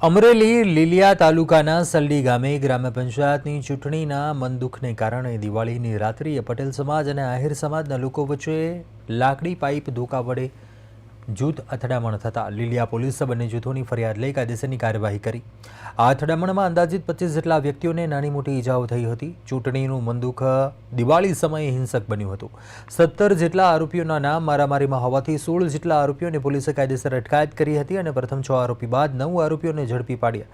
અમરેલી લીલિયા તાલુકાના સલડી ગામે ગ્રામ પંચાયતની ચૂંટણીના મનદુખને કારણે દિવાળીની રાત્રિએ પટેલ સમાજ અને આહિર સમાજના લોકો વચ્ચે લાકડી પાઇપ ધોકા વડે જૂથ અથડામણ થતાં લીલિયા પોલીસે બંને જૂથોની ફરિયાદ લઈ કાયદેસરની કાર્યવાહી કરી. આ અથડામણમાં અંદાજિત પચીસ જેટલા વ્યક્તિઓને નાની મોટી ઈજાઓ થઈ હતી. ચૂંટણીનું મંદુખ દિવાળી સમયે હિંસક બન્યું હતું. સત્તર જેટલા આરોપીઓના નામ મારામારીમાં હોવાથી સોળ જેટલા આરોપીઓને પોલીસે કાયદેસર અટકાયત કરી હતી અને પ્રથમ છ આરોપી બાદ નવ આરોપીઓને ઝડપી પાડ્યા.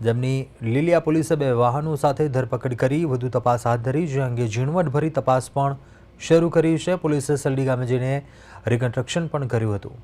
જેમની લીલિયા પોલીસે બે વાહનો સાથે ધરપકડ કરી, વધુ તપાસ હાથ ધરી, જે અંગે ઝીણવટભરી તપાસ પણ શરૂ કરી છે. પોલીસે સલડી ગામે જઈને રિકન્સ્ટ્રક્શન પણ કર્યું હતું.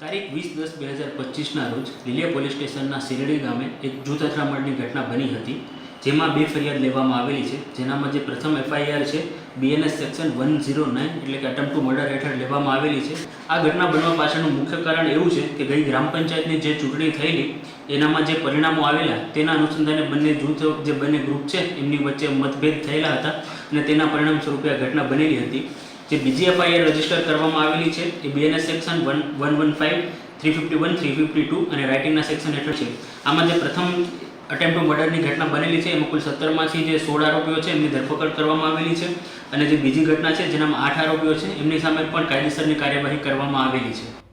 તારીખ વીસ દસ બે હજાર પચીસના રોજ લીલિયા પોલીસ સ્ટેશનના શિરડી ગામે એક જૂથ અથડામણની ઘટના બની હતી, જેમાં બે ફરિયાદ લેવામાં આવેલી છે. જેનામાં જે પ્રથમ એફઆઈઆર છે BNS section one zero nine એટલે કે અટેમ્પ ટુ મર્ડર હેઠળ લેવામાં આવેલી છે. આ ઘટના બનવા પાછળનું મુખ્ય કારણ એવું છે કે ગઈ ગ્રામ પંચાયતની જે ચૂંટણી થયેલી, એનામાં જે પરિણામો આવેલા, તેના અનુસંધાને બંને જૂથ જે બંને ગ્રુપ છે, એમની વચ્ચે મતભેદ થયેલા હતા અને તેના પરિણામ સ્વરૂપે આ ઘટના બનેલી હતી. જે બીજી એફઆઈઆર રજિસ્ટર કરવામાં આવેલી છે, એ BNS section one one one five three fifty one three fifty two અને રાઇટિંગના સેક્શન હેઠળ છે. આમાં જે પ્રથમ અટેમ્પ મર્ડરની ઘટના બનેલી છે, એમાં કુલ સત્તરમાંથી જે સોળ આરોપીઓ છે, એમની ધરપકડ કરવામાં આવેલી છે અને જે બીજી ઘટના છે, જેનામાં આઠ આરોપીઓ છે, એમની સામે પણ કાયદેસરની કાર્યવાહી કરવામાં આવેલી છે.